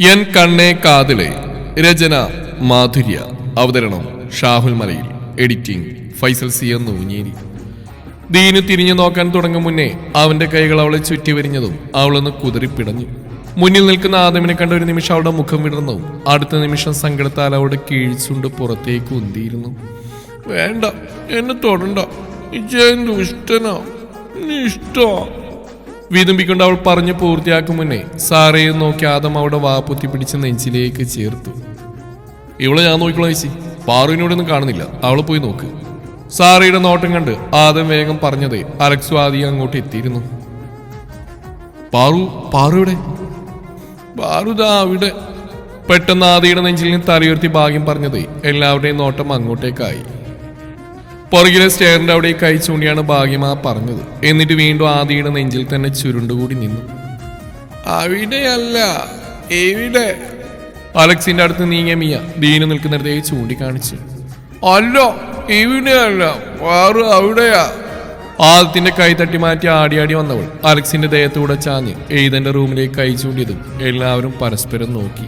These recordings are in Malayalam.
എൻ കണ്ണേ കാതിലെ രചന മാധുര്യ. അവതരണം ഷാഹുൽ മലയിൽ. എഡിറ്റിംഗ് ഫൈസൽ സി എന്ന് ഊഞ്ഞേരി ദീനു തിരിഞ്ഞു നോക്കാൻ തുടങ്ങും മുന്നേ അവന്റെ കൈകൾ അവളെ ചുറ്റി വരിഞ്ഞതും അവളൊന്ന് കുതിരിപ്പിടഞ്ഞു. മുന്നിൽ നിൽക്കുന്ന ആദമിനെ കണ്ട ഒരു നിമിഷം അവളുടെ മുഖം വിടർന്നതും അടുത്ത നിമിഷം സങ്കടത്താൽ അവളുടെ കീഴ്ച്ചുണ്ട് പുറത്തേക്ക് ഉന്തിയിരുന്നു. വേണ്ട എന്നെ തൊടണ്ട. ഇജയൻ ദുഷ്ടനാ ഇഷ്ടോ വിതുമ്പിക്കൊണ്ട് അവൾ പറഞ്ഞു പൂർത്തിയാക്കും മുന്നേ സാറയെ നോക്കി ആദം അവിടെ വാപ്പുത്തി പിടിച്ച് നെഞ്ചിലേക്ക് ചേർത്തു. ഇവളെ ഞാൻ നോക്കിക്കോളാം ചേച്ചി. പാറുവിനോടൊന്നും കാണുന്നില്ല. അവൾ പോയി നോക്ക്. സാറയുടെ നോട്ടം കണ്ട് ആദം വേഗം പറഞ്ഞതേ അലക്സു ആദ്യം അങ്ങോട്ട് എത്തിയിരുന്നു. പാറു പാറുവിടെ പാറുതാ അവിടെ. പെട്ടെന്ന് ആദിയുടെ നെഞ്ചിൽ നിന്ന് തലയുയർത്തി ഭാഗ്യം പറഞ്ഞതേ എല്ലാവരുടെയും നോട്ടം അങ്ങോട്ടേക്കായി. പുറകിലെ സ്റ്റെയറിന്റെ അവിടെ കൈ ചൂണ്ടിയാണ് ഭാഗ്യമാ പറഞ്ഞത്. എന്നിട്ട് വീണ്ടും ആദിയുടെ നെഞ്ചിൽ തന്നെ ചുരുണ്ടുകൂടി നിന്നു. അവിടെയല്ല എവിടെ അലക്സിന്റെ അടുത്ത് നീങ്ങിയ മിയ ദീനു നിൽക്കുന്നിടത്തേക്ക് ചൂണ്ടിക്കാണിച്ചു. അല്ല ഇവിടെയല്ല വേറെ അവിടെയാ. ആദത്തിന്റെ കൈ തട്ടി മാറ്റി ആടി ആടി വന്നവൾ അലക്സിന്റെ ദേഹത്തൂടെ ചാഞ്ഞ് എയ്തന്റെ റൂമിലേക്ക് കൈ ചൂണ്ടിയതും എല്ലാവരും പരസ്പരം നോക്കി.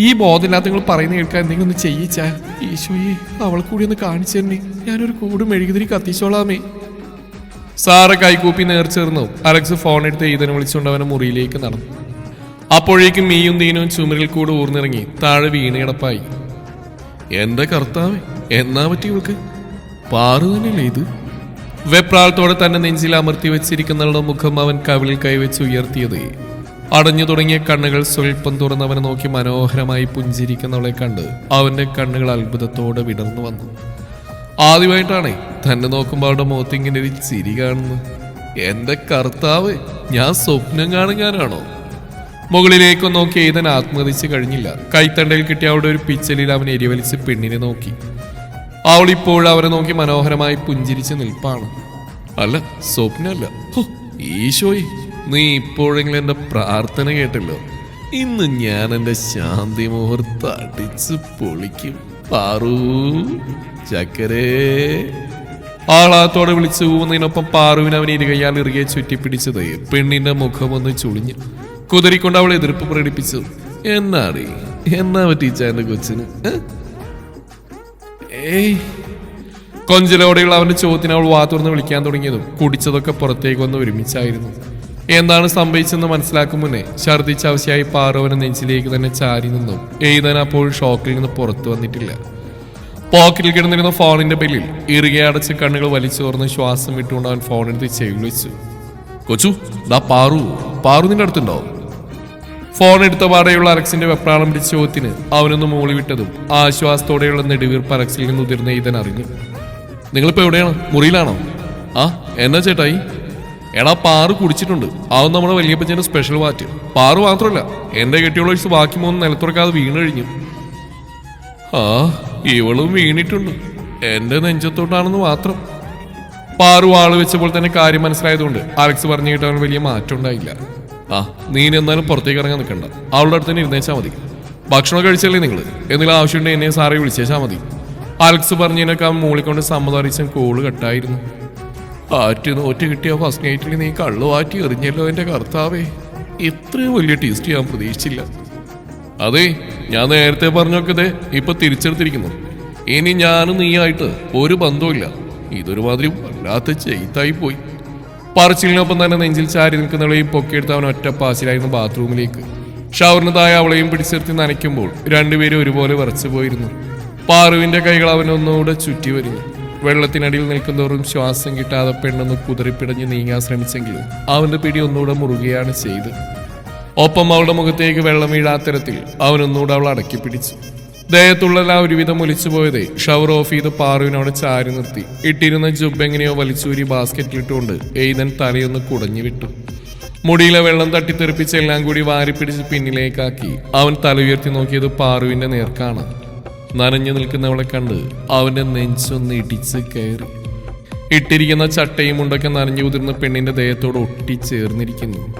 ഈ ബോധമില്ലാത്ത നിങ്ങൾ പറയുന്ന കേൾക്കാൻ എന്തെങ്കിലും ഒന്ന് ചെയ്യിച്ചാ? ഈശോയെ അവളെ കൂടി ഒന്ന് കാണിച്ചു തന്നെ ഞാനൊരു കൂട് മെഴുകുതിരി കത്തിച്ചോളാമേ. സാറ് കൈകൂപ്പി നേർച്ചേർന്നു അലക്സ് ഫോൺ എടുത്ത് ഈതനെ വിളിച്ചുകൊണ്ട് അവനെ മുറിയിലേക്ക് നടന്നു. അപ്പോഴേക്കും മീയും ദീനവും ചുമരിൽ കൂടെ ഊർന്നിറങ്ങി. താഴെ വീണയടപ്പായി എന്റെ കർത്താവ് എന്നാ പറ്റി ഇവൾക്ക്? പാറു തന്നെയല്ലേ ഇത്? വെപ്രാളത്തോടെ തന്നെ നെഞ്ചിൽ അമർത്തി വെച്ചിരിക്കുന്നവളുടെ മുഖം അവൻ കവിളിൽ കൈവച്ച് ഉയർത്തിയത്. അടഞ്ഞു തുടങ്ങിയ കണ്ണുകൾ സ്വൽപ്പം തുറന്നവനെ നോക്കി മനോഹരമായി പുഞ്ചിരിക്കുന്നവളെ കണ്ട് അവന്റെ കണ്ണുകൾ അത്ഭുതത്തോടെ വിടർന്നു വന്നു. ആദ്യമായിട്ടാണേ തന്നെ നോക്കുമ്പോൾ അവളുടെ മുഖത്തിങ്ങനെ ഒരു ചിരി കാണുന്നു. എന്റെ കർത്താവ് ഞാൻ സ്വപ്നം കാണുകാനാണോ? മുകളിലേക്ക് നോക്കി ഏതൻ ആത്മഹതിച്ച് കഴിഞ്ഞില്ല. കൈത്തണ്ടയിൽ കിട്ടിയ അവളുടെ ഒരു പിച്ചലിൽ അവൻ എരിവലിച്ച് പെണ്ണിനെ നോക്കി. അവൾ ഇപ്പോൾ അവരെ നോക്കി മനോഹരമായി പുഞ്ചിരിച്ച് നിൽപ്പാണ്. അല്ല സ്വപ്നമല്ല ഈശോയി. നീ ഇപ്പോഴെങ്കിലും എന്റെ പ്രാർത്ഥന കേട്ടല്ലോ? ഇന്ന് ഞാൻ എന്റെ ശാന്തി മുഹൂർത്തം അടിച്ച് പൊളിക്കും. പാറു ചക്കരേ. ആളാത്തോടെ വിളിച്ചു പോകുന്നതിനൊപ്പം പാറുവിന് അവൻ ഇരുകയാൽ ഇറുകെ ചുറ്റിപ്പിടിച്ചത്. പെണ്ണിന്റെ മുഖം ഒന്ന് ചുളിഞ്ഞു കുതിരിക്കൊണ്ട് അവൾ എതിർപ്പ് പ്രകടിപ്പിച്ചു. എന്നാടി? എന്നാ പറ്റീച്ച എന്റെ കൊച്ചിന്? ഏയ്. കൊഞ്ചലോടെയുള്ള അവന്റെ ചോദ്യത്തിന് അവൾ വാ വിളിക്കാൻ തുടങ്ങിയതും കുടിച്ചതൊക്കെ പുറത്തേക്ക് വന്ന് ഒരുമിച്ചായിരുന്നു. എന്താണ് സംഭവിച്ചെന്ന് മനസ്സിലാക്കും മുന്നേ ഛർദിച്ച അവശയായി പാറവനെ നെഞ്ചിലേക്ക് തന്നെ ചാരി നിന്നും. എഴുതാൻ അപ്പോൾ ഷോക്കിൽ നിന്ന് പുറത്തു വന്നിട്ടില്ല. പോക്കറ്റിൽ കിടന്നിരുന്ന ഫോണിന്റെ ബെല്ലിൽ ഇറുകെ അടച്ച് കണ്ണുകൾ വലിച്ചോർന്ന് ശ്വാസം വിട്ടുകൊണ്ട് അവൻ ഫോണെടുത്ത് ചെവി വിളിച്ചു കൊച്ചു ദാ പാറു. പാറു നിന്റെ അടുത്തുണ്ടോ? ഫോൺ എടുത്ത പാടെയുള്ള അലക്സിന്റെ വെപ്രാളം പിടിച്ച ചോദ്യത്തിന് അവനൊന്ന് മൂളി വിട്ടതും ആശ്വാസത്തോടെയുള്ള നെടുവീർപ്പ് അലക്സിൽ നിന്ന് ഉതിർന്ന ഇതൻ അറിഞ്ഞു. നിങ്ങളിപ്പോ എവിടെയാണ്? മുറിയിലാണോ? ആ എന്നാ ചേട്ടായി? എടാ പാറ് കുടിച്ചിട്ടുണ്ട്. അതും നമ്മുടെ വലിയപ്പച്ചന്റെ സ്പെഷ്യൽ വാറ്റ് പാറ് മാത്രമല്ല എന്റെ കെട്ടിയുള്ള ഒഴിച്ച് ബാക്കി മൂന്ന് നിലത്തുറക്കാതെ വീണ് കഴിഞ്ഞു ആ ഇവളും വീണിട്ടുണ്ട്. എന്റെ നെഞ്ചത്തോട്ടാണെന്ന് മാത്രം. പാറു ആൾ വെച്ചപ്പോൾ തന്നെ കാര്യം മനസ്സിലായതുകൊണ്ട് അലക്സ് പറഞ്ഞു കിട്ടാൻ വലിയ മാറ്റം ഉണ്ടായില്ല. ആ നീ എന്നാലും പുറത്തേക്ക് ഇറങ്ങാൻ നിൽക്കണ്ട. അവളുടെ അടുത്ത് തന്നെ ഇരുന്നേച്ചാൽ മതി. ഭക്ഷണം കഴിച്ചല്ലേ നിങ്ങൾ എന്തെങ്കിലും ആവശ്യമുണ്ടെങ്കിൽ എന്നെ സാറെ വിളിച്ചേച്ചാൽ മതി. അലക്സ് പറഞ്ഞതിനൊക്കെ അവൻ മൂളിക്കൊണ്ട് സമ്മതം അറിയിച്ച കോൾ കട്ടായിരുന്നു. ആറ്റ് നോറ്റ് കിട്ടിയ ഫസ്റ്റ് നൈറ്റിൽ നീ കള്ളു ആറ്റി എറിഞ്ഞല്ലോ എന്റെ കർത്താവേ. ഇത്രയും വലിയ ടേസ്റ്റ് ഞാൻ പ്രതീക്ഷിച്ചില്ല. അതെ ഞാൻ നേരത്തെ പറഞ്ഞൊക്കെ ഇപ്പൊ തിരിച്ചെടുത്തിരിക്കുന്നു. ഇനി ഞാനും നീയായിട്ട് ഒരു ബന്ധവുമില്ല. ഇതൊരുമാതിരി വല്ലാത്ത ചെയ്ത്തായി പോയി. പറച്ചിലിനൊപ്പം തന്നെ നെഞ്ചിൽ ചാരി നിൽക്കുന്നവളെയും പൊക്കിയെടുത്ത് അവൻ ഒറ്റ പാസിലായിരുന്നു ബാത്റൂമിലേക്ക്. ഷവറിനതായ അവളെയും പിടിച്ചെടുത്ത് നനയ്ക്കുമ്പോൾ രണ്ടുപേരും ഒരുപോലെ വിറച്ചു പോയിരുന്നു പാറുവിന്റെ കൈകൾ അവനൊന്നുകൂടെ ചുറ്റി വരുന്നു വെള്ളത്തിനടിയിൽ നിൽക്കുന്നവരും ശ്വാസം കിട്ടാതെ പെണ്ണെന്ന് കുതിറിപ്പിടഞ്ഞ് നീങ്ങാൻ ശ്രമിച്ചെങ്കിലും അവന്റെ പിടി ഒന്നുകൂടെ മുറുകയാണ് ചെയ്ത്. ഒപ്പം അവളുടെ മുഖത്തേക്ക് വെള്ളം വീഴാത്തരത്തിൽ അവനൊന്നുകൂടെ അവൾ അടക്കി പിടിച്ചു. ദേഹത്തുള്ളെല്ലാം ഒരുവിധം ഒലിച്ചു പോയതേ ഷവർ ഓഫ് ചെയ്ത് പാറുവിനോട് ചാരി നിർത്തി. ഇട്ടിരുന്ന ജുബ് എങ്ങനെയോ വലിച്ചൂരി ബാസ്ക്കറ്റിലിട്ടുകൊണ്ട് എയ്തൻ തലയൊന്ന് കുടഞ്ഞു വിട്ടു. മുടിയിലെ വെള്ളം തട്ടിത്തെറിപ്പിച്ച് എല്ലാം കൂടി വാരിപ്പിടിച്ച് പിന്നിലേക്കാക്കി അവൻ തല ഉയർത്തി നോക്കിയത് പാറുവിന്റെ നേർക്കാണ്. നനഞ്ഞു നിൽക്കുന്നവളെ കണ്ട് അവന്റെ നെഞ്ചൊന്ന് ഇടിച്ച് കയറി. ഇട്ടിരിക്കുന്ന ചട്ടയും മുണ്ടൊക്കെ നനഞ്ഞു കുതിർന്ന പെണ്ണിന്റെ ദേഹത്തോട് ഒട്ടിച്ചേർന്നിരിക്കുന്നു.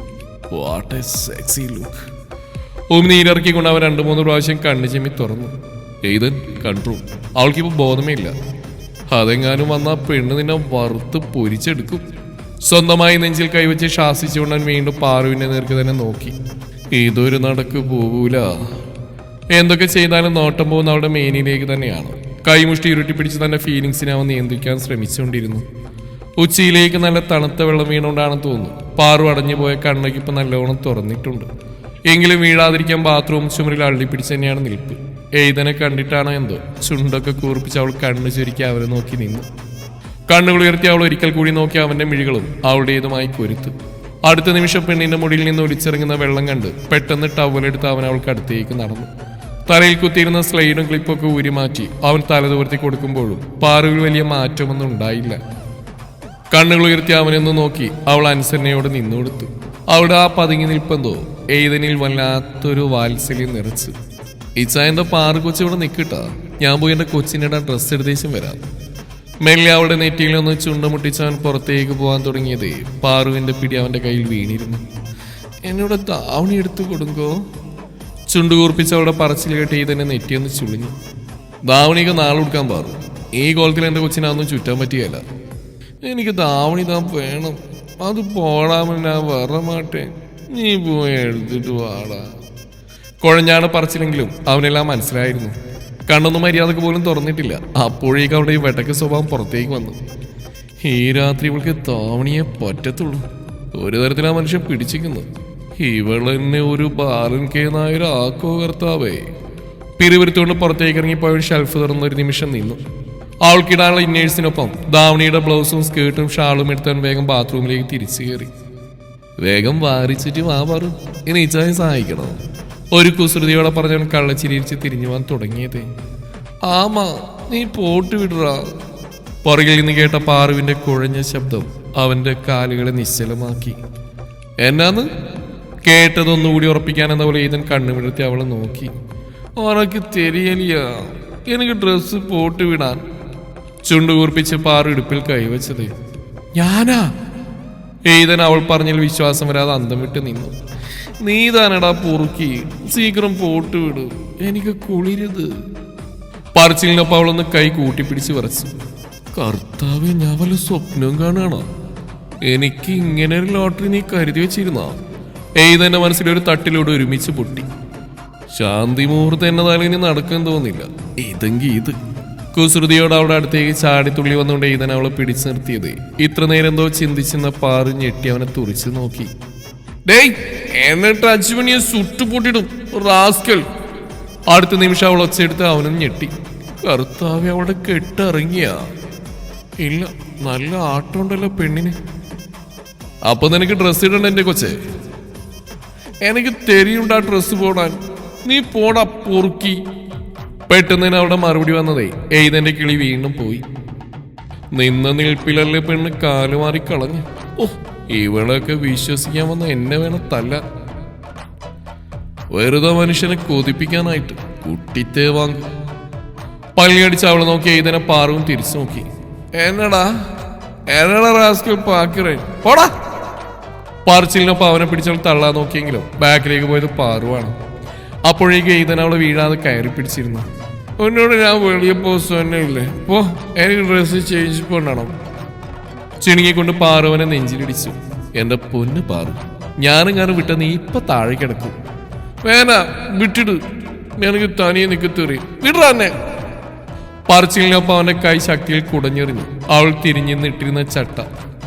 വാട്ട് എ സെക്സി ലുക്ക് ഓം നീരിറക്കിക്കൊണ്ട് അവൻ രണ്ടു മൂന്ന് പ്രാവശ്യം കണ്ണു ചെമ്മി തുറന്നു. എയ്തൻ കണ്ടു. അവൾക്കിപ്പോ ബോധമേ ഇല്ല അതെങ്ങാനും വന്ന പെണ്ണ് നിന്നെ വറുത്ത് പൊരിച്ചെടുക്കും. സ്വന്തമായി നെഞ്ചിൽ കൈവച്ച് ശാസിച്ചുകൊണ്ടാൻ വീണ്ടും പാറുവിന്റെ നേർക്ക് തന്നെ നോക്കി. ഇതൊരു നടക്ക് പോകൂല. എന്തൊക്കെ ചെയ്താലും നോട്ടം പോകുന്ന അവളുടെ മേനിലേക്ക് തന്നെയാണ്. കൈമുഷ്ടി ഉരുട്ടിപ്പിടിച്ച് തന്റെ ഫീലിങ്സിനെ അവൻ നിയന്ത്രിക്കാൻ ശ്രമിച്ചുകൊണ്ടിരുന്നു. ഉച്ചയിലേക്ക് നല്ല തണുത്ത വെള്ളം വീണുകൊണ്ടാണെന്ന് തോന്നുന്നു. പാറു അടഞ്ഞു പോയ കണ്ണൊക്കെ ഇപ്പം നല്ലോണം തുറന്നിട്ടുണ്ട്. എങ്കിലും വീഴാതിരിക്കാൻ ബാത്റൂം ചുമരിൽ അള്ളിപ്പിടിച്ച് തന്നെയാണ് നിൽപ്പ്. എഴുതനെ കണ്ടിട്ടാണോ എന്തോ ചുണ്ടൊക്കെ കൂർപ്പിച്ച് അവൾ കണ്ണു ചുരുക്കി അവരെ നോക്കി നിന്നു. കണ്ണുകൾ ഉയർത്തി അവൾ ഒരിക്കൽ കൂടി നോക്കി അവന്റെ മിഴികളും അവളുടേതുമായി കൊരുത്തു അടുത്ത നിമിഷം പെണ്ണിന്റെ മുടിയിൽ നിന്ന് ഒലിച്ചിറങ്ങുന്ന വെള്ളം കണ്ട് പെട്ടെന്ന് ടവലെടുത്ത് അവൻ അവൾക്ക് അടുത്തേക്ക് നടന്നു. തലയിൽ കുത്തിയിരുന്ന സ്ലൈഡും ക്ലിപ്പൊക്കെ ഊരി മാറ്റി അവൻ തലതുവർത്തി കൊടുക്കുമ്പോഴും പാറുവിൽ വലിയ മാറ്റമൊന്നും ഉണ്ടായില്ല. കണ്ണുകൾ ഉയർത്തി അവനൊന്ന് നോക്കി അവൾ അനുസരണയോട് നിന്നുകൊടുത്തു അവിടെ ആ പതുങ്ങി നിൽപ്പെന്തോ എയ്തനിൽ വല്ലാത്തൊരു വാത്സല്യം നിറച്ച്. ഇച്ചായന്റെ പാറു കൊച്ചു ഇവിടെ നിൽക്കട്ടാ? ഞാൻ പോയി എന്റെ കൊച്ചിനിടാൻ ഡ്രസ്സ് എടുത്തേച്ചും വരാം. മെല്ലെ അവളുടെ നെറ്റിയിൽ ഒന്ന് ചുണ്ടമുട്ടിച്ച് അവൻ പുറത്തേക്ക് പോകാൻ തുടങ്ങിയതേ പാറുവിന്റെ പിടി അവന്റെ കയ്യിൽ വീണിരുന്നു. എന്നോട് താവണി എടുത്തു കൊടുങ്കോ? ചുണ്ടുകൂർപ്പിച്ച് അവളുടെ പറച്ചിൽ കേട്ട് തന്നെ നെറ്റിയൊന്ന് ചുളിഞ്ഞു. നാളെ കൊടുക്കാൻ പാറു ഈ കോലത്തിൽ എന്റെ കൊച്ചിനൊന്നും ചുറ്റാൻ പറ്റിയല്ല എനിക്ക് ദാവണി താൻ വേണം. അത് പോടാമെന്നാ വേറെ മാട്ടെ. നീ പോയി എടുത്തിട്ട് വാടാ. കുഴഞ്ഞാണ് പറച്ചില്ലെങ്കിലും അവനെല്ലാം മനസ്സിലായിരുന്നു. കണ്ണൊന്നും മര്യാദയ്ക്ക് പോലും തുറന്നിട്ടില്ല. അപ്പോഴേക്ക് അവിടെ ഈ വെട്ടക്ക് സ്വഭാവം പുറത്തേക്ക് വന്നു. ഈ രാത്രി ഇവൾക്ക് താവണിയെ പറ്റത്തുള്ളൂ. ഒരു തരത്തിലാ മനുഷ്യൻ പിടിച്ചിരിക്കുന്നു ഇവളെന്നെ ഒരു ബാലൻ കെ നായർ ആക്കോ കർത്താവേ. പിരിവരുത്തുകൊണ്ട് പുറത്തേക്ക് ഇറങ്ങിപ്പോയ ഷെൽഫ് തുറന്ന ഒരു നിമിഷം നിന്നു. അവൾക്കിടാനുള്ള ഇന്നേഴ്സിനൊപ്പം ദാവണിയുടെ ബ്ലൗസും സ്കേർട്ടും ഷാളും എടുത്താൻ വേഗം ബാത്റൂമിലേക്ക് തിരിച്ചു കയറി. വേഗം വാരിച്ചിട്ട് വാ പറു. ഇനി ഇച്ചായി സഹായിക്കണോ? ഒരു കുസൃതിയോടെ പറഞ്ഞവൻ കള്ളച്ചിരിച്ച് തിരിഞ്ഞു പോകാൻ തുടങ്ങിയത്. ആമാ നീ പോട്ട് വിടുറാ. പുറകിൽ നിന്ന് കേട്ട പാറുവിന്റെ കുഴഞ്ഞ ശബ്ദം അവന്റെ കാലുകളെ നിശ്ചലമാക്കി. എന്നാന്ന്? കേട്ടതൊന്നുകൂടി ഉറപ്പിക്കാൻ എന്ന പോലെ ഈതൻ കണ്ണുമിടത്തി അവളെ നോക്കി. ഉനക്ക് തെരിയലിയ എനിക്ക് ഡ്രസ്സ് പോട്ട് വിടാൻ ചുണ്ടു കൂർപ്പിച്ച് പാറു ഇടുപ്പിൽ കൈവച്ചത്. ഞാനാ? ഏതൻ അവൾ പറഞ്ഞതിൽ വിശ്വാസം വരാതെ അന്തം വിട്ട് നിന്നു. നീ താനടാ പൊറുക്കി സീക്രം പോട്ട് വിടു എനിക്ക് കുളിരുത്. പറച്ചിലിനൊപ്പം അവളൊന്ന് കൈ കൂട്ടിപ്പിടിച്ച് വിറച്ചു. കർത്താവ് ഞാൻ വല്ല സ്വപ്നവും കാണുകയാണോ? എനിക്ക് ഇങ്ങനെ ഒരു ലോട്ടറി നീ കരുതി വെച്ചിരുന്നോ? എയ്തന്റെ മനസ്സിലൊരു തട്ടിലൂടെ ഒരുമിച്ച് പൊട്ടി. ശാന്തി മുഹൂർത്തം എന്നതായാലും ഇനി നടക്കാൻ തോന്നില്ല. ഇതെങ്കി ഇത്. കുസൃതിയോട് അവളുടെ അടുത്തേക്ക് ചാടിത്തുള്ളി വന്നുകൊണ്ട് ഈതൻ അവളെ പിടിച്ചു നിർത്തിയത്. ഇത്ര നേരം എന്തോ ചിന്തിച്ചെന്ന പാറി ഞെട്ടി അവനെ തുറിച്ചു നോക്കി. ഡേയ് എന്നിട്ട് സുട്ടു പൊട്ടിടും. റാസ്കൽ. അടുത്ത നിമിഷം അവൾ ഒച്ചയെടുത്ത് അവനും ഞെട്ടി. കർത്താവ് അവളുടെ കെട്ടിറങ്ങിയ? ഇല്ല നല്ല ആട്ടമുണ്ടല്ലോ പെണ്ണിന്. അപ്പൊ നിനക്ക് ഡ്രസ്സ് ഇടണ്ട എന്റെ കൊച്ചേ? എനിക്ക് തെരിയുണ്ട് ഡ്രസ് പോടാൻ. നീ പോടാ പൊറുക്കി. പെട്ടെന്ന് തന്നെ അവിടെ മറുപടി വന്നതേ എയ്തന്റെ കിളി വീണ്ടും പോയി. നിന്ന നിൽപ്പിലല്ലേ പെണ്ണ് കാലുമാറി കളഞ്ഞു. ഓ ഇവളൊക്കെ വിശ്വസിക്കാൻ വന്ന എന്നെ വേണം തല്ല. വെറുതെ മനുഷ്യനെ കൊതിപ്പിക്കാനായിട്ട് കുട്ടിത്തേ വാങ്ങും. പള്ളിയടിച്ച് അവളെ നോക്കി എയ്തനെ പാറവും തിരിച്ചു നോക്കി. എന്നടാ? എന്നടാ റാസ്കൽ പാക്കിറേ? പോടാ! പാർച്ചിലിനൊപ്പം അവനെ പിടിച്ചവൾ തള്ളാൻ നോക്കിയെങ്കിലും ബാക്കിലേക്ക് പോയത് പാറുവാണ്. അപ്പോഴേക്ക് ഈതൻ അവളെ വീഴാതെ കയറി പിടിച്ചിരുന്നു. എന്നോട് ഞാൻ പോസ് തന്നെ ഇല്ലേ പോ എനിക്ക് ഡ്രസ്സ് ചേഞ്ച് കൊണ്ടണം. ചിണുങ്ങിക്കൊണ്ട് പാറുവനെ നെഞ്ചിലിടിച്ചു. എന്റെ പൊന്ന് പാറു ഞാനും ഞാൻ വിട്ട നീ ഇപ്പൊ താഴെ കിടക്കും. വേന വിട്ടിട്. എനിക്ക് തനിയെ നിൽക്കത്തേറി വിടറാന്നെ പറച്ചിലിനൊപ്പം അവന്റെ കൈ ശക്തിയിൽ കുടഞ്ഞെറിഞ്ഞു. അവൾ തിരിഞ്ഞു നിട്ടിരുന്ന ചട്ട.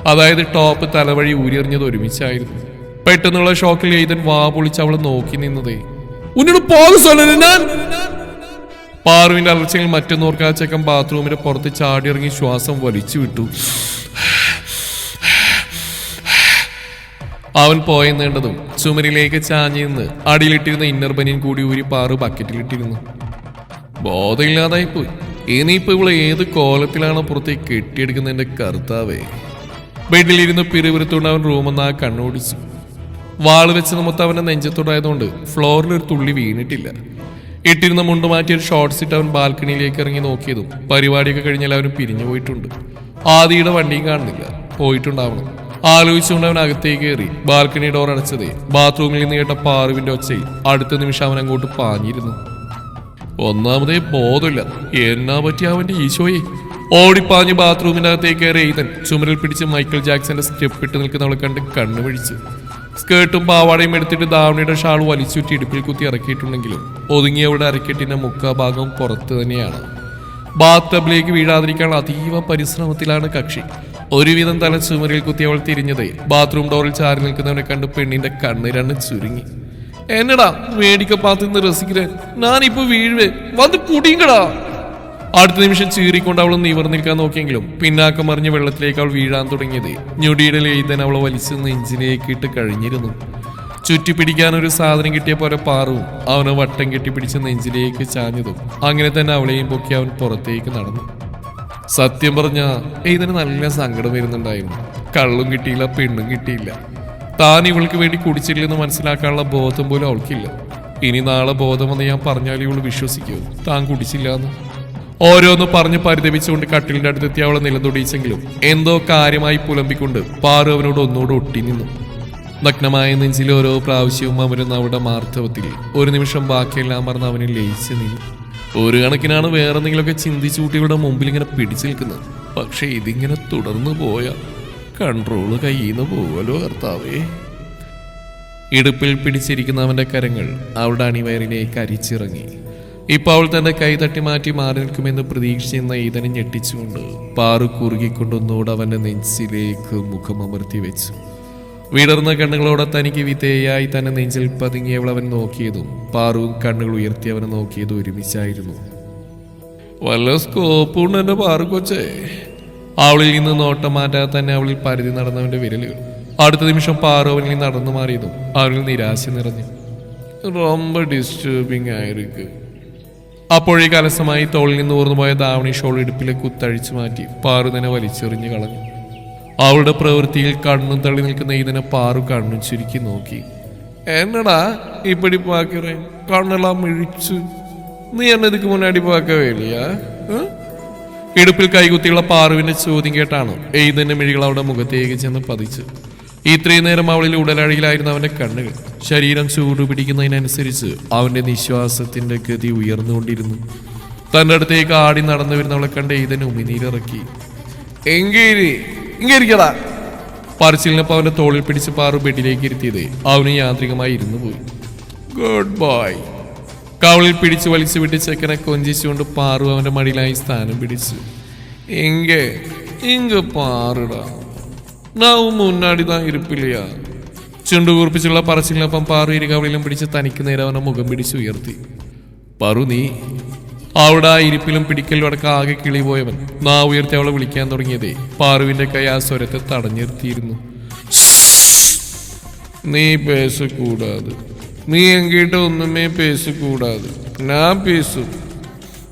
അതായത് ടോപ്പ് തലവഴി ഊരിയെറിഞ്ഞത് ഒരുമിച്ചായിരുന്നു. പെട്ടെന്നുള്ള ഷോക്കിൽ എയ്തൻ വാ പൊളിച്ച് അവൾ നോക്കി നിന്നതേ. ഉന്നോട് പോകുന്ന ഞാൻ. പാറുവിന്റെ അലർച്ചയിൽ മറ്റൊന്നോർക്കാ ചെക്കൻ ബാത്റൂമിന്റെ പുറത്ത് ചാടിയിറങ്ങി ശ്വാസം വലിച്ചു വിട്ടു. അവൻ പോയെന്നേണ്ടതും ചുമരിലേക്ക് ചാഞ്ഞു നിന്ന് അടിയിലിട്ടിരുന്ന ഇന്നർ ബനിയൻ കൂടി ഊരി പാറു ബക്കറ്റിലിട്ടിരുന്നു ബോധമില്ലാതായി പോയി ഇനിയിപ്പോ ഇവൾ ഏത് കോലത്തിലാണ് പുറത്തേക്ക് കെട്ടിയെടുക്കുന്നതിന്റെ കർത്താവേ. ബെഡിലിരുന്ന് പിറുപിറുത്തുകൊണ്ട് അവൻ റൂമെന്ന് ആ കണ്ണോടിച്ചു. വാൾ വെച്ച് മൊത്തം അവന്റെ നെഞ്ചത്തോടായതുകൊണ്ട് ഫ്ലോറിൽ ഒരു തുള്ളി വീണിട്ടില്ല. ഇട്ടിരുന്ന മുണ്ട് മാറ്റി ഒരു ഷോർട്ട്സ് ഇട്ട് അവൻ ബാൽക്കണിയിലേക്ക് ഇറങ്ങി നോക്കിയതും പരിപാടിയൊക്കെ കഴിഞ്ഞാൽ എല്ലാവരും പിരിഞ്ഞു പോയിട്ടുണ്ട്. ആദിയുടെ വണ്ടിയും കാണുന്നില്ല. പോയിട്ടുണ്ടാവണം. ആലോചിച്ചുകൊണ്ട് അവൻ അകത്തേക്ക് കയറി ബാൽക്കണി ഡോർ അടച്ചതേ ബാത്റൂമിൽ നിന്ന് കേട്ട പാറുവിന്റെ ഒച്ചയിൽ അടുത്ത നിമിഷം അവൻ അങ്ങോട്ട് പാഞ്ഞിരുന്നു. ഒന്നാമതേ ബോധമില്ല. എന്നാ പറ്റി അവന്റെ ഈശോയെ? ഓടിപ്പാഞ്ഞ് ബാത്റൂമിനകത്തേക്ക് കയറി എഴുതൻ ചുമരിൽ പിടിച്ച് മൈക്കിൾ ജാക്സന്റെ സ്റ്റെപ്പ് ഇട്ട് നിൽക്കുന്നവളെ കണ്ട് കണ്ണു സ്കേർട്ടും പാവാടയും എടുത്തിട്ട് ദാവണിയുടെ ഷാൾ വലിച്ചുറ്റി ഇടുപ്പിൽ കുത്തി ഇറക്കിയിട്ടുണ്ടെങ്കിലും ഒതുങ്ങിയവളുടെ അരക്കെട്ടിന്റെ മുക്കാ ഭാഗം പുറത്ത് തന്നെയാണ്. ബാത്ത് ടബിലേക്ക് വീഴാതിരിക്കാൻ അതീവ പരിശ്രമത്തിലാണ് കക്ഷി. ഒരുവിധം തല ചുമരിൽ കുത്തി അവൾ തിരിഞ്ഞത് ബാത്റൂം ഡോറിൽ ചാരി നിൽക്കുന്നവനെ കണ്ട് പെണ്ണിന്റെ കണ്ണ് രണ്ട് ചുരുങ്ങി. എന്നടാ മേടിക്കപ്പാത്ത് നിന്ന് ഞാനിപ്പോ വീഴുവേ. വന്ന് പുടിയങ്കടാ അടുത്ത നിമിഷം ചീറിക്കൊണ്ട് അവൾ നിവർന്നിരിക്കാൻ നോക്കിയെങ്കിലും പിന്നാക്കം മറിഞ്ഞ് വെള്ളത്തിലേക്ക് അവൾ വീഴാൻ തുടങ്ങിയത്. ഞൊടിയുടെ എഴുതാൻ അവൾ വലിച്ചു നെഞ്ചിലേക്ക് ഇട്ട് കഴിഞ്ഞിരുന്നു. ചുറ്റിപ്പിടിക്കാൻ ഒരു സാധനം കിട്ടിയ പോലെ പാറും അവനെ വട്ടം കെട്ടിപ്പിടിച്ച് നെഞ്ചിലേക്ക് ചാഞ്ഞതും അങ്ങനെ തന്നെ അവളെയും പൊക്കി അവൻ പുറത്തേക്ക് നടന്നു. സത്യം പറഞ്ഞ ഇതിന് നല്ല സങ്കടം വരുന്നുണ്ടായിരുന്നു. കള്ളും കിട്ടിയില്ല പെണ്ണും കിട്ടിയില്ല. താൻ ഇവൾക്ക് വേണ്ടി കുടിച്ചില്ലെന്ന് മനസ്സിലാക്കാനുള്ള ബോധം പോലും അവൾക്കില്ല. ഇനി നാളെ ബോധമെന്ന് ഞാൻ പറഞ്ഞാൽ ഇവൾ വിശ്വസിക്കൂ. താൻ കുടിച്ചില്ല എന്ന് ഓരോന്ന് പറഞ്ഞ് പരിതപിച്ചുകൊണ്ട് കട്ടിലിന്റെ അടുത്തെത്തി അവളെ നിലതൊടിയിച്ചെങ്കിലും എന്തോ കാര്യമായി പുലമ്പിക്കൊണ്ട് പാറു അവനോട് ഒന്നുകൂടെ ഒട്ടി നിന്നു. നഗ്നമായ നെഞ്ചിൽ ഓരോ പ്രാവശ്യവും അവരുന്ന അവിടെ മാർത്തവത്തിൽ ഒരു നിമിഷം ബാക്കിയെല്ലാം പറഞ്ഞ് അവനെ ലയിച്ച് നിന്നു. ഒരു കണക്കിനാണ് വേറെ എന്തെങ്കിലുമൊക്കെ ചിന്തിച്ചു കുട്ടികളുടെ മുമ്പിൽ ഇങ്ങനെ പിടിച്ചു നിൽക്കുന്നത്. പക്ഷെ ഇതിങ്ങനെ തുടർന്നു പോയ കൺട്രോൾ കയ്യിൽ നിന്ന് പോവല്ലോ കർത്താവേ. ഇടുപ്പിൽ പിടിച്ചിരിക്കുന്ന പിടിച്ചിരിക്കുന്നവന്റെ കരങ്ങൾ അവിടെ അണിവയറിലേക്ക് അരിച്ചിറങ്ങി. ഇപ്പോൾ അവൾ തന്റെ കൈതട്ടി മാറ്റി മാറി നിൽക്കുമെന്ന് പ്രതീക്ഷിക്കുന്ന ഈതനെ ഞെട്ടിച്ചുകൊണ്ട് പാറു കുറുകിക്കൊണ്ടൊന്നുകൂടെ അവന്റെ നെഞ്ചിലേക്ക് മുഖമമർത്തി വെച്ചു. വിടർന്ന കണ്ണുകളോടെ തനിക്ക് വിധേയായി തന്നെ നെഞ്ചിൽ പതുങ്ങിയവൾ അവൻ നോക്കിയതും പാറുവും കണ്ണുകൾ ഉയർത്തി അവനെ നോക്കിയതും ഒരുമിച്ചായിരുന്നു. വല്ല സ്കോപ്പുണ്ട് എന്റെ പാറു കൊച്ചേ. അവളിൽ നിന്ന് നോട്ടം മാറ്റാതെ തന്നെ അവളിൽ പരിധി നടന്നവന്റെ വിരലുകൾ അടുത്ത നിമിഷം പാറോവനിൽ നടന്നു മാറിയതും അവനിൽ നിരാശ നിറഞ്ഞു. റൊമ്പ ഡിസ്റ്റർബിംഗ് ആയിരിക്കും. അപ്പോഴേക്ക് അലസമായി തോളിൽ നിന്ന് ഊർന്നുപോയ ദാവണി ഷോൾ ഇടുപ്പിലെ കുത്തഴിച്ചു മാറ്റി പാറു വലിച്ചെറിഞ്ഞു കളഞ്ഞു. അവളുടെ പ്രവൃത്തിയിൽ കണ്ണും തള്ളി നിൽക്കുന്ന ഇതിനെ പാറു കണ്ണും ചുരുക്കി നോക്കി. എന്നടാ ഇപ്പടി പാക്കറേ കണ്ണെല്ലാം മിഴിച്ചു. നീ എന്നെ ഇതിക്ക് മുന്നാടി പാക്കവേലിയ ഇടുപ്പിൽ കൈകുത്തിയുള്ള പാറുവിന്റെ ചോദ്യം കേട്ടാണ് എയ്തന്റെ മിഴികൾ അവളുടെ മുഖത്തേക്ക് ചെന്ന് പതിച്ചു. ഇത്രയും നേരം അവളിൽ ഉടലഴിയിലായിരുന്നു അവന്റെ കണ്ണുകൾ ശരീരം ചൂടുപിടിക്കുന്നതിനനുസരിച്ച് അവന്റെ നിശ്വാസത്തിന്റെ ഗതി ഉയർന്നുകൊണ്ടിരുന്നു. തന്റെ അടുത്തേക്ക് ആടി നടന്നു വരുന്നവളെ കണ്ട് ഈതൻ ഉമിനീരിറക്കി. എങ്കേരി ഇങ്ങേരിക്കടാ പറച്ചിലിനൊപ്പം അവന്റെ തോളിൽ പിടിച്ച് പാറു ബെഡിലേക്ക് ഇരുത്തിയത് അവന് യാന്ത്രികമായി ഇരുന്നു പോയി. ഗുഡ് ബോയ് കവളിൽ പിടിച്ചു വലിച്ചു വിട്ട് ചെക്കനെ കൊഞ്ചിച്ചുകൊണ്ട് പാറു അവന്റെ മടിയിലായി സ്ഥാനം പിടിച്ചു. എങ്ക ഇങ്ങ് പാറുടാ. നാവും മുന്നാടി താൻ ഇരിപ്പില്ല. ചുണ്ടു കൂർപ്പിച്ചുള്ള പറച്ചിലിനൊപ്പം പാറു ഇരുകവളിലും പിടിച്ച് തനിക്ക് നേരെ അവനെ മുഖം പിടിച്ച് ഉയർത്തി. പറു നീ? അവിടെ ആ ഇരിപ്പിലും പിടിക്കലും അടക്ക ആകെ കിളിപോയവൻ. നാ ഉയർത്തി അവളെ വിളിക്കാൻ തുടങ്ങിയതേ. പാറുവിന്റെ കൈ ആ സ്വരത്തെ തടഞ്ഞിരുത്തിയിരുന്നു. നീ പേസക്കൂടാതെ നീ എങ്കിട്ട് ഒന്നുമേ പേസക്കൂടാതെ ഞാൻ പേസും.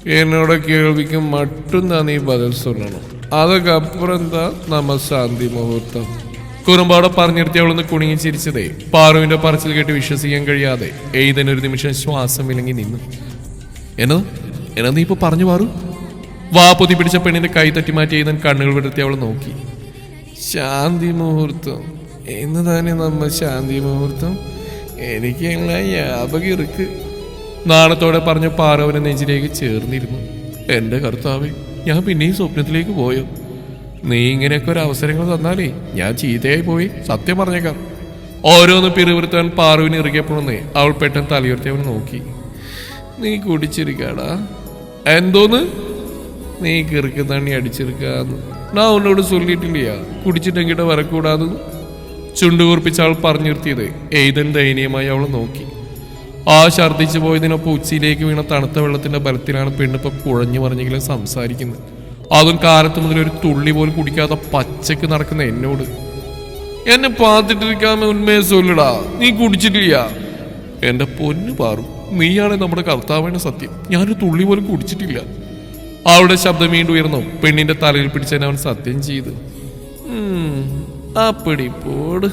എന്നോട് കേൾവിക്കും മട്ടും താ നീ ബദൽ സൊല്ലണം അതൊക്കപ്പുറം എന്താ? നമ്മ ശാന്തി മുഹൂർത്തം. കുറുമ്പാടെ പറഞ്ഞിടത്തി അവളൊന്ന് കുണിങ്ങി ചിരിച്ചതേ പാറുവിന്റെ പറച്ചിൽ കേട്ട് വിശ്വസിക്കാൻ കഴിയാതെ എഴുതനൊരു നിമിഷം ശ്വാസം വിലങ്ങി നിന്നു. എന്നോ എന്നാ നീ ഇപ്പൊ പറഞ്ഞു പാറു? വാ പൊതി പിടിച്ച പെണ്ണിന്റെ കൈ തട്ടി മാറ്റി എഴുതൻ കണ്ണുകൾ വിടർത്തി അവൾ നോക്കി. ശാന്തി മുഹൂർത്തം. എന്ന് തന്നെ നമ്മ ശാന്തി മുഹൂർത്തം. എനിക്ക് യാപകിറുക്ക് നാണത്തോടെ പറഞ്ഞു പാറവനെ നെഞ്ചിലേക്ക് ചേർന്നിരുന്നു. എന്റെ കർത്താവേ ഞാൻ പിന്നെയും സ്വപ്നത്തിലേക്ക് പോയോ? നീ ഇങ്ങനെയൊക്കെ ഒരു അവസരങ്ങൾ തന്നാലേ ഞാൻ ചീത്തയായി പോയി. സത്യം പറഞ്ഞേക്കാം. ഓരോന്ന് പിറുവിറുത്താൻ പാറുവിന് ഇറുകിയപ്പോഴൊന്നേ അവൾ പെട്ടെന്ന് തലയുയർത്തി അവൻ നോക്കി. നീ കുടിച്ചിരിക്കാടാ. എന്തോന്ന്? നീ കിറുക്ക് തണ്ണി അടിച്ചിരിക്കാന്ന്. ഞാൻ ഉന്നോട് ചൊല്ലിയിട്ടില്ലയാ. കുടിച്ചിട്ടെങ്കിട്ട് വരക്കൂടാതെന്ന് ചുണ്ടുകൂർപ്പിച്ച അവൾ പറഞ്ഞു നിർത്തിയത് എയ്തൻ ദയനീയമായി അവൾ നോക്കി. ആ ഛർദ്ദിച്ചു പോയതിനൊപ്പം ഉച്ചയിലേക്ക് വീണ തണുത്ത വെള്ളത്തിന്റെ ബലത്തിലാണ് പെണ്ണിപ്പം കുഴഞ്ഞു പറഞ്ഞെങ്കിലും സംസാരിക്കുന്നത്. അതും കാലത്ത് മുതൽ ഒരു തുള്ളി പോലും കുടിക്കാതെ പച്ചക്ക് നടക്കുന്ന എന്നോട്. എന്നെ പാത്തിട്ടിരിക്കാമ ഉന്മയെ സൊല്ലടാ നീ കുടിച്ചിട്ടില്ല. എന്റെ പൊന്നു പാറും നീയാണ് നമ്മുടെ കർത്താവിന്റെ സത്യം. ഞാനൊരു തുള്ളി പോലും കുടിച്ചിട്ടില്ല. അവളുടെ ശബ്ദം വീണ്ടും ഉയർന്നു. പെണ്ണിന്റെ തലയിൽ പിടിച്ചതിന് അവൻ സത്യം ചെയ്തു. അപ്പടി പോട്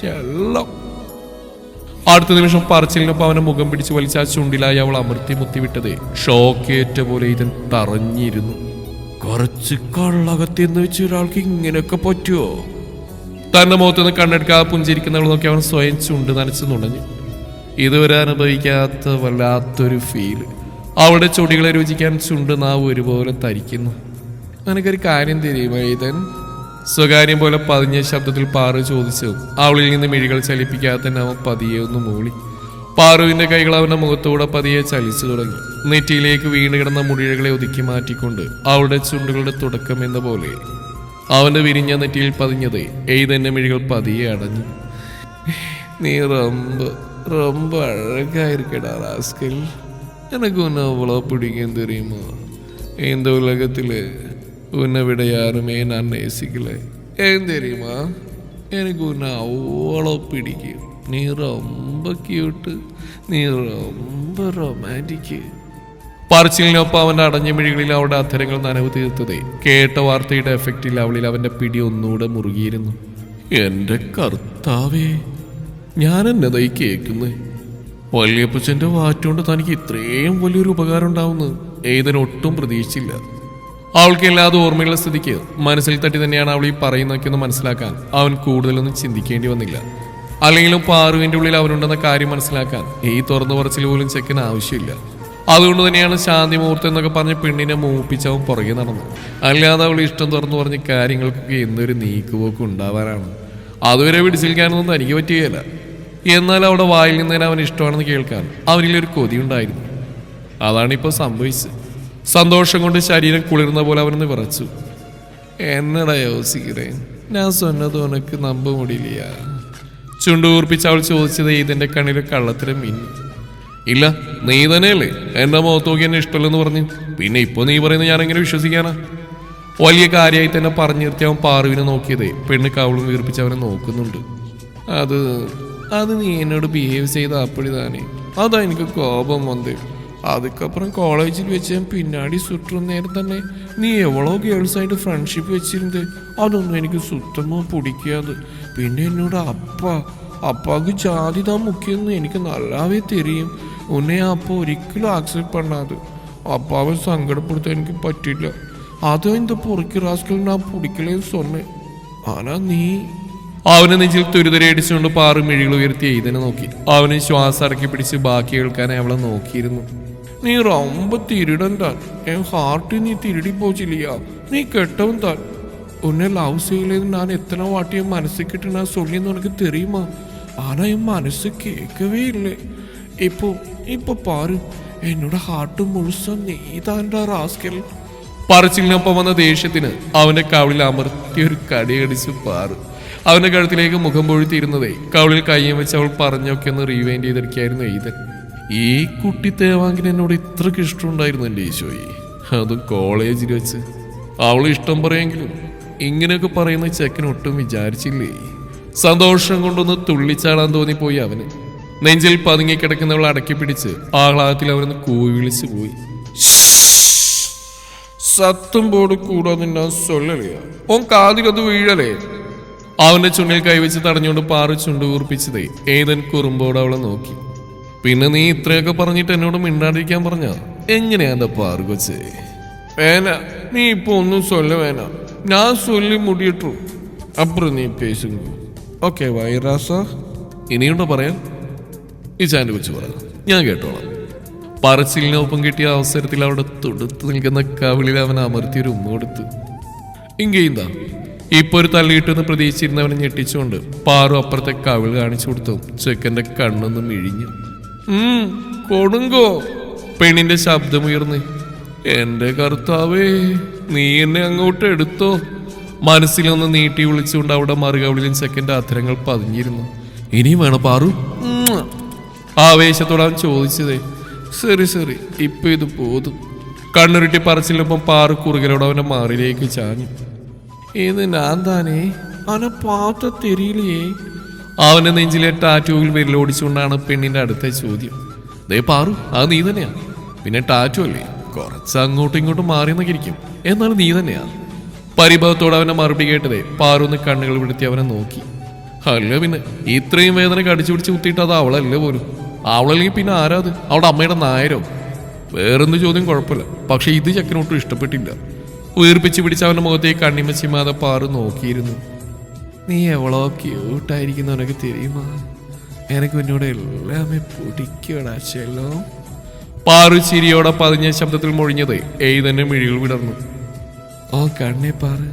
ചെല്ലം അടുത്ത നിമിഷം പറച്ചിലിനൊപ്പം അവനെ മുഖം പിടിച്ച് വലിച്ച ചുണ്ടിലായി അവൾ അമർത്തി മുത്തിവിട്ടത്. ഷോക്കേറ്റ പോലെ ഇതൻ തറഞ്ഞിരുന്നു. കുറച്ച് കള്ളകത്തിന്ന് വെച്ച് ഒരാൾക്ക് ഇങ്ങനെയൊക്കെ പറ്റുമോ തന്റെ മുഖത്ത് നിന്ന് കണ്ണെടുക്കാതെ പുഞ്ചിരിക്കുന്നവൾ നോക്കി അവൻ സ്വയം ചുണ്ട് നനച്ച് നുണഞ്ഞു. ഇതുവരെ അനുഭവിക്കാത്ത വല്ലാത്തൊരു ഫീൽ അവളുടെ ചൊടികളെ രുചിക്കാൻ ചുണ്ട് നാവ് ഒരുപോലെ തരിക്കുന്നു. നിനക്കൊരു കാര്യം തരുമോ ഇതൻ സ്വകാര്യം പോലെ പതിഞ്ഞ ശബ്ദത്തിൽ പാറു ചോദിച്ചു. അവളിൽ നിന്ന് മിഴികൾ ചലിപ്പിക്കാതെ തന്നെ അവൻ പതിയെ ഒന്ന് മൂളി. പാറുവിന്റെ കൈകൾ അവന്റെ മുഖത്തൂടെ പതിയെ ചലിച്ചു തുടങ്ങി. നെറ്റിയിലേക്ക് വീണ് കിടന്ന മുടിഴകളെ ഒതുക്കി മാറ്റിക്കൊണ്ട് അവളുടെ ചുണ്ടുകളുടെ തുടക്കം എന്ന പോലെ അവന്റെ വിരിഞ്ഞ നെറ്റിയിൽ പതിഞ്ഞത് എഴുതന്റെ മിഴികൾ പതിയെ അടഞ്ഞു. നീ റമ്പ് റമ്പ് അഴകായിരിക്കടാ റാസ്കൽ. എനക്ക് ഒന്ന് അവളെ പിടിക്കാൻ തെറിയുമോ? എന്തോ ഉലകത്തിൽ உன்னை விட யாருமே நான் நேசிக்கல ஏன் தெரியுமா எனக்கு உன்னை அவ்வளோ பிடிக்கும் நீ ரொம்ப ക്യൂട്ട് നീ ரொம்ப റൊമാൻറ്റിക് പറച്ചിലിനൊപ്പം അവന്റെ അടഞ്ഞ മിഴികളിൽ അവളുടെ അധരങ്ങൾ നനവ് തീർത്തതേ കേട്ട വാർത്തയുടെ എഫക്റ്റിൽ അവളിൽ അവന്റെ പിടി ഒന്നുകൂടെ മുറുകിയിരുന്നു എന്റെ കർത്താവേ ഞാൻ എന്നതായി കേൾക്കുന്നത് വല്യപ്പച്ചന്റെ വാറ്റുകൊണ്ട് തനിക്ക് ഇത്രയും വലിയൊരു ഉപകാരം ഉണ്ടാവുന്നു ഏതിനൊട്ടും പ്രതീക്ഷിച്ചില്ല അവൾക്ക് എല്ലാതും ഓർമ്മയുള്ള സ്ഥിതിക്ക് മനസ്സിൽ തട്ടി തന്നെയാണ് അവൾ ഈ പറയുന്നതൊക്കെയൊന്ന് മനസ്സിലാക്കാൻ. അവൻ കൂടുതലൊന്നും ചിന്തിക്കേണ്ടി വന്നില്ല. അല്ലെങ്കിലും പാറുവിന്റെ ഉള്ളിൽ അവനുണ്ടെന്ന കാര്യം മനസ്സിലാക്കാൻ ഈ തുറന്നു പറച്ചിൽ പോലും ചെക്കിന് ആവശ്യമില്ല. അതുകൊണ്ട് തന്നെയാണ് ശാന്തി മുഹൂർത്തം എന്നൊക്കെ പറഞ്ഞ് പെണ്ണിനെ മൂപ്പിച്ച് അവൻ പുറകെ നടന്നു അല്ലാതെ അവൾ ഇഷ്ടം തുറന്നു പറഞ്ഞ് കാര്യങ്ങൾക്കൊക്കെ എന്തൊരു നീക്കുപോക്ക് ഉണ്ടാവാനാണ്. അതുവരെ പിടിച്ചിരിക്കാനൊന്നും തനിക്ക് പറ്റുകയില്ല. എന്നാൽ അവിടെ വായിൽ നിന്ന് അവൻ ഇഷ്ടമാണെന്ന് കേൾക്കാൻ അവനിലൊരു കൊതിയുണ്ടായിരുന്നു ഇപ്പോൾ സംഭവിച്ചത്. സന്തോഷം കൊണ്ട് ശരീരം കുളിർന്ന പോലെ അവനെന്ന് വിറച്ചു. എന്നടാ യോസിക്കറേ ഞാൻ സ്വന്നത് ഉനക്ക് നമ്പ മുടിയില്ല. ചുണ്ടുകൂർപ്പിച്ച് അവൾ ചോദിച്ചത് ഇതിന്റെ കണ്ണിലെ കള്ളത്തിലെ മിന്നു ഇല്ല നീ തന്നെയല്ലേ? എന്റെ മുഖത്ത് നോക്കി എന്നെ ഇഷ്ടമല്ലെന്ന് പറഞ്ഞു. പിന്നെ ഇപ്പൊ നീ പറയുന്നത് എങ്ങനെ വിശ്വസിക്കാനാ? വലിയ കാര്യമായി തന്നെ പറഞ്ഞു നിർത്തി അവൻ പാറുവിനെ നോക്കിയതേ പെണ്ണ് കവളും വീർപ്പിച്ച് അവനെ നോക്കുന്നുണ്ട്. അത് അത് നീ എന്നോട് ബിഹേവ് ചെയ്ത അപ്പോഴിതാനേ അതാ എനിക്ക് കോപം വന്നേ. அதுக்கப்புறம் காலேஜில் வச்சேன் பின்னாடி சுற்றும் நேரம் തന്നെ നീ എവളോ ഗേൾസായിട്ട് ഫ്രണ്ട്ഷിപ്പ് വെച്ചിരുന്നത് അതൊന്നും എനിക്ക് സുത്തമോ പിടിക്കാതെ പിന്നെ എന്നോട് അപ്പ അപ്പാക്ക് ജാതി താൻ മുക്കിയെന്ന് എനിക്ക് നല്ലാവേ തെരിയും ഉന്നെ അപ്പ ഒരിക്കലും ആക്സെപ്റ്റ് பண்ணாது അപ്പാവെ സങ്കടപ്പെടുത്താൻ എനിക്ക് പറ്റില്ല അതും இந்த പൊറുക്കി റാസ്കൽ ഞാൻ പിടിക്കലേന്ന് சொன்னேன் ആനാ നീ അവന് നെഞ്ചിൽ തുരുതുരയടിച്ചുകൊണ്ട് പാറു മിഴികൾ ഉയർത്തി എയ്തനെ നോക്കി അവന് ശ്വാസം അടക്കി പിടിച്ച് ബാക്കി കേൾക്കാനായി അവളെ നോക്കിയിരുന്നു നീ റൊമ്പ തിരിടൻ താൻ. എൻ ഹാർട്ട് നീ തിരിടിപ്പോച്ചില്ല നീ കെട്ടവൻ താൻ. ഉന്നെ ലവ് ചെയ്യലേന്ന് ഞാൻ എത്ര വാട്ടിയ മനസ്സിക്കിട്ട് ഞാൻ ചൊല്ലിയെന്ന് എനിക്ക് തെറിയുമോ ആനാ ഈ മനസ്സ് കേൾക്കവേ ഇല്ലേ? ഇപ്പോൾ ഇപ്പൊ പാരു. എന്നോട് ഹാർട്ട് മുഴുസ നീ താന്റെ റാസ്കൽ. പറച്ചിലിനൊപ്പം വന്ന ദേഷ്യത്തിന് അവന്റെ കവിളിൽ അമർത്തി ഒരു കടിയടിച്ച് പാറ്. അവന്റെ കഴുത്തിലേക്ക് മുഖം പൊഴുത്തിയിരുന്നതേ കവിളിൽ കയ്യം വെച്ച് അവൾ പറഞ്ഞൊക്കെ ഒന്ന് റീവൈൻഡ് ചെയ്തെടുക്കായിരുന്നു ഈതൻ ഈ കുട്ടി തേവാങ്കിന് എന്നോട് ഇത്രക്ക് ഇഷ്ടമുണ്ടായിരുന്നു എന്റെ ഈശോയി? അതും കോളേജിൽ വെച്ച്. അവൾ ഇഷ്ടം പറയെങ്കിലും ഇങ്ങനെയൊക്കെ പറയുന്ന ചെക്കൻ ഒട്ടും വിചാരിച്ചില്ലേ? സന്തോഷം കൊണ്ടൊന്ന് തുള്ളിച്ചാടാൻ തോന്നിപ്പോയി അവന്. നെഞ്ചിൽ പതുങ്ങിക്കിടക്കുന്നവൾ അടക്കി പിടിച്ച് ആഹ്ലാദത്തിൽ അവനൊന്ന് കൂവി വിളിച്ചു പോയി. സത്തും പോട് കൂടാതെ ഞാൻ സൊല്ലലയാ ഓൻ കാതിലത് വീഴലേ. അവന്റെ ചുണ്ടിൽ കൈവച്ച് തടഞ്ഞുകൊണ്ട് പാറി ചുണ്ട് ഏതൻ കുറുമ്പോട് അവളെ നോക്കി. പിന്നെ നീ ഇത്രയൊക്കെ പറഞ്ഞിട്ട് എന്നോട് മിണ്ടാണ്ടിരിക്കാൻ പറഞ്ഞ? എങ്ങനെയാ പാർഗോച്ചേ വേന നീ ഇപ്പൊ ഒന്നും ചൊല്ല വേന ഞാൻ ചൊല്ലി മുടിയിട്ടു. അപ്പുറം നീ പേശുന്നു ഓക്കെ വൈറാസ ഇനിയുണ്ടോ പറയാൻ? ഈ ചാന്റെ കൊച്ചു പറയാം ഞാൻ കേട്ടോളാം. പറച്ചിലിനൊപ്പം കിട്ടിയ അവസരത്തിൽ അവിടെ തൊടുത്ത് നിൽക്കുന്ന കവിളിൽ അവൻ അമർത്തിയൊരു ഉമ്മ കൊടുത്തു. ഇങ്ങേന്താ ഇപ്പൊ ഒരു തള്ളിയിട്ടെന്ന് പ്രതീക്ഷിച്ചിരുന്നവനെ ഞെട്ടിച്ചുകൊണ്ട് പാറു അപ്പുറത്തെ കവിൾ കാണിച്ചു കൊടുത്തു. ചെക്കന്റെ കണ്ണൊന്നും മിഴിഞ്ഞു. ഉം, കൊടുങ്കോ. പെണ്ണിന്റെ ശബ്ദമുയർന്ന് എന്റെ കർത്താവേ നീ എന്നെ അങ്ങോട്ട് എടുത്തോ. മനസ്സിലൊന്ന് നീട്ടി വിളിച്ചുകൊണ്ട് അവിടെ മറുകവിളിലും സെക്കൻഡ് അധരങ്ങൾ പതിഞ്ഞിരുന്നു. ഇനി വേണം പാറു. ആവേശത്തോടെ അവൻ ചോദിച്ചതേ ശരി ശരി ഇപ്പൊ ഇത് പോതും. കണ്ണുരുട്ടി പറച്ചില്ലപ്പം പാറു കുറുകലോട് അവന്റെ മാറിലേക്ക് ചാഞ്ഞു. ഇത് ഞാൻ താനേ അവനെ പാത്ത തെരിയില്ലേ അവന്റെ നെഞ്ചിലെ ടാറ്റൂവിൽ വിരലോടിച്ചുകൊണ്ടാണ് പെണ്ണിന്റെ അടുത്ത ചോദ്യം. ദേ പാറു അത് നീ തന്നെയാ. പിന്നെ ടാറ്റു അല്ലേ? കുറച്ച് അങ്ങോട്ടും ഇങ്ങോട്ടും മാറി ഇരിക്കും എന്നാൽ നീ തന്നെയാ. പരിഭവത്തോടെ അവനെ മറുപടി കേട്ടതേ പാറുന്ന് കണ്ണുകൾ വിടുത്തി അവനെ നോക്കി. അല്ല പിന്നെ ഇത്രയും വേദന കടിച്ചു പിടിച്ച് കുത്തിയിട്ട് അത് അവളല്ല പോലും? അവളല്ലെങ്കിൽ പിന്നെ ആരാ അത്? അവളുടെ അമ്മയുടെ നായരോ? വേറെന്ത് ചോദ്യം കുഴപ്പമില്ല. പക്ഷെ ഇത് ചക്കനോട്ടും ഇഷ്ടപ്പെട്ടില്ല. ഉയർപ്പിച്ച് പിടിച്ച് അവന്റെ മുഖത്തേക്ക് കണ്ണിമച്ചിമാതെ പാറു നോക്കിയിരുന്നു. നീ എവളോ ക്യൂട്ടായിരിക്കുന്നവനൊക്കെ തെരിയുമാ എനക്ക് എന്നോട് എല്ലാമേ പൊടിക്കടാ ചെല്ലോ പാറു ചിരിയോടെ പതിഞ്ഞ ശബ്ദത്തിൽ മൊഴിഞ്ഞത് എഴുതന്നെ മിഴികൾ വിടർന്നു ഓ കണ്ണേ പാറ്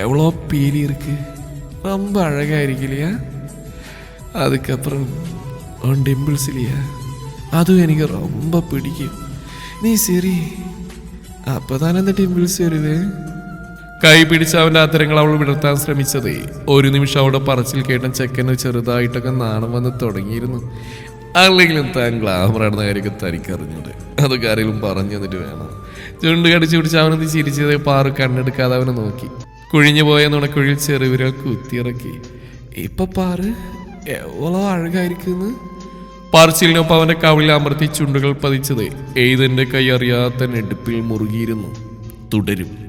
எவ்வளோ பீலி இருக்கு ரொம்ப அழகா இருக்கலையா அதுக்கப்புறம் உன் டிம்பிள்ஸ் இல்லையா അതും എനിക്ക് ரொம்ப പിടിക്കും നീ ശരി അപ്പതാണ് എന്റെ ടിമ്പിൾസ് വരുവേ കൈ പിടിച്ച് അവന്റെ അത്തരങ്ങൾ അവൾ വിടർത്താൻ ശ്രമിച്ചതേ. ഒരു നിമിഷം അവിടെ പറച്ചിൽ കേട്ടൻ ചെക്കന് ചെറുതായിട്ടൊക്കെ നാണം വന്ന് തുടങ്ങിയിരുന്നു. അല്ലെങ്കിലും താൻ ഗ്ലാമറാണെന്ന കാര്യമൊക്കെ തനിക്കറിഞ്ഞത് അതൊക്കെ ആരെങ്കിലും പറഞ്ഞു തന്നിട്ട് വേണം. ചുണ്ട് കടിച്ചു പിടിച്ച് അവനൊന്ന് ചിരിച്ചത് പാറു കണ്ണെടുക്കാതെ അവനെ നോക്കി. കുഴിഞ്ഞു പോയ നുണക്കുഴിയിൽ ചെറുവിരൽ കുത്തിയിറക്കി. ഇപ്പൊ പാറ് എവളോ അഴകായിരിക്കുന്നു? പാർച്ചിലിനൊപ്പം അവന്റെ കവിളിൽ അമർത്തി ചുണ്ടുകൾ പതിച്ചത്. എയ്തന്റെ കൈ അറിയാത്ത നെടുപ്പിൽ മുറുകിയിരുന്നു. തുടരും.